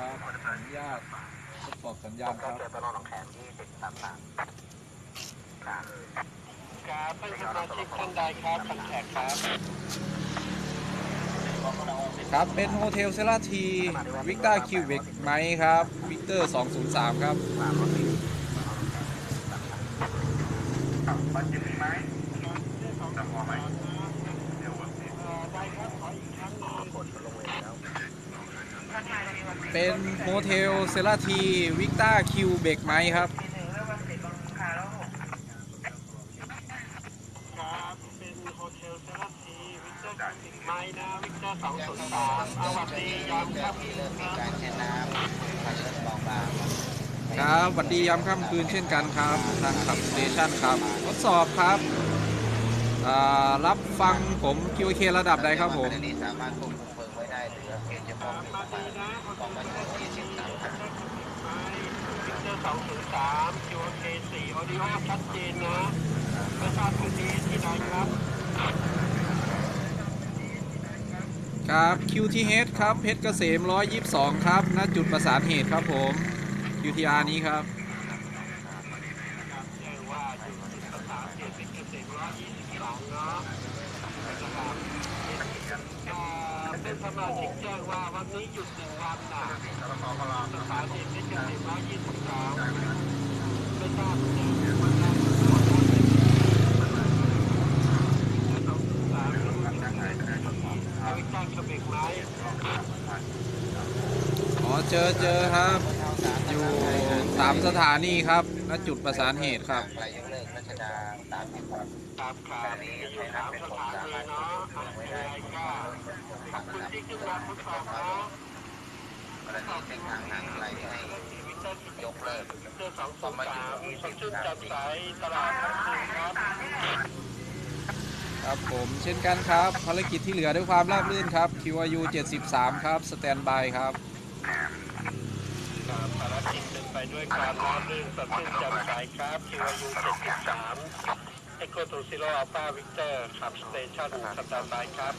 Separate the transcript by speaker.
Speaker 1: ครับขออนุญาตทดสอบสัญญาณครับ
Speaker 2: เจอตลอดหนองแขมยี่สิบสามสามครับ
Speaker 3: ครับท่านสมาชิกท่านใดครับคอนแทคครับ
Speaker 1: ครับเป็นโฮเทลเซราทีวิกตาคิวเบกไหมครับวิกเตอร์ 203 ครับ
Speaker 2: บัตรยังมีไหมจำพอไหมเดี๋ยววันนี้
Speaker 3: ได้ครับขออีกครั้งหนึ่ง
Speaker 2: กดลงเวรแล้ว
Speaker 1: เป็นโฮเทลเซราทีวิกต้าคิวเบกไมครับ
Speaker 3: ครับเป็นโฮเทลเซราทีวิกเตอร์สิบไม้นะวิกเตอร์สองศูนย์สามสวัสดียามครับ
Speaker 2: เริ่มมีการแช่น้ำมันเริ่มบางบาง
Speaker 1: ครับสวัสดียามค่ำคืนเช่นกันครับทางขับสเตชันครับทดสอบครับ อ่ารับฟังผม QK ระดับใดครับผม
Speaker 2: นี้สามารถควบคุมเพลิงไว้ได้หรือเหตุเฉพาะหนึ่ง
Speaker 3: มา
Speaker 2: มา
Speaker 3: ดีนะโฮ
Speaker 2: กอง
Speaker 3: เท
Speaker 2: บัญ
Speaker 3: ล
Speaker 2: ชียี่สิบสามครับ
Speaker 3: วิกเตอร์สองศูนย์สามคิวเคสี่ออดิโอชัดเจนนะไม่ทราบพื้นที่ที่ใดครับ
Speaker 1: ครับ QTH ครับเพชรเกษม 122 ครับณจุดประสานเหตุครับผม QTR นี้ครับ
Speaker 3: แจ้งว่าอยู่ที่สถานเขตเพชรเกษมร้อยยี่สิบสอง เป็นสมาชิกแจ้งว่าวันนี้หยุดหนึ่งวันนะสถานเขตเพชรเกษมร้อยยี่สิบสองไม่ทราบเนี่ยวันนั้นวันนั้นอ๋อเจ
Speaker 1: อเจอครับ อยู่ สามสถานีครับณจุดประสานเหตุครับ
Speaker 2: ใครยกเลิกรัชดาตามที่ผม
Speaker 3: ตามข่าวมีอยู่สามสถานีเนาะอะไรก็ขอบคุณที่ขึ้นมาทดสอบนะ
Speaker 2: กรณีเส้นทางห่างไกลให้ยกเลิก
Speaker 3: เจอสองสองสามสดชื่นแจ่มใสตลาดทั้งคืนครับ
Speaker 1: ครับผมเช่นกันครับ ภารกิจที่เหลือด้วยความราบรื่นครับ QRU 73 ครับ สแตนบายครับ
Speaker 3: ครับภารกิจเป็นไป ด้วยความราบรื่นสดชื่นแจ่มใสครับคิวอายุ73เอ็กโคตูซิโลอัลฟาวิกเตอร์ขับสเตชันสแตนบายครับ